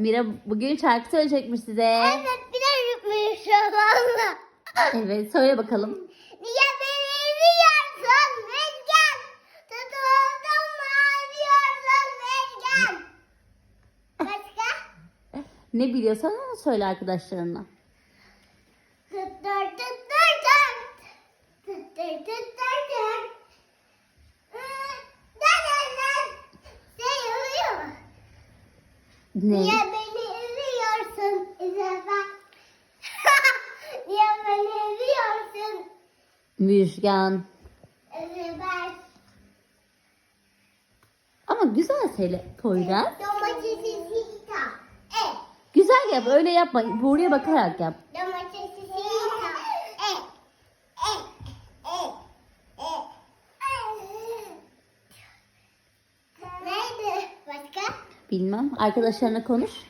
Mira bugün şarkı söyleyecekmiş size. Evet yutmuş valla. Evet söyle bakalım. Niye beni üzüyorsun Rüzgar? Tutuldum ağlıyorsun Rüzgar. Başka? Ne biliyorsan onu söyle arkadaşlarına. Tuttur Ne? Niye beni üzüyorsun İzabel? Niye beni üzüyorsun Müjgan. İzabel? Ama güzel söyle Poyraz. Domatesi sita. E. Güzel yap öyle yapma. Buraya bakarak yap. Bilmem. Arkadaşlarına konuş.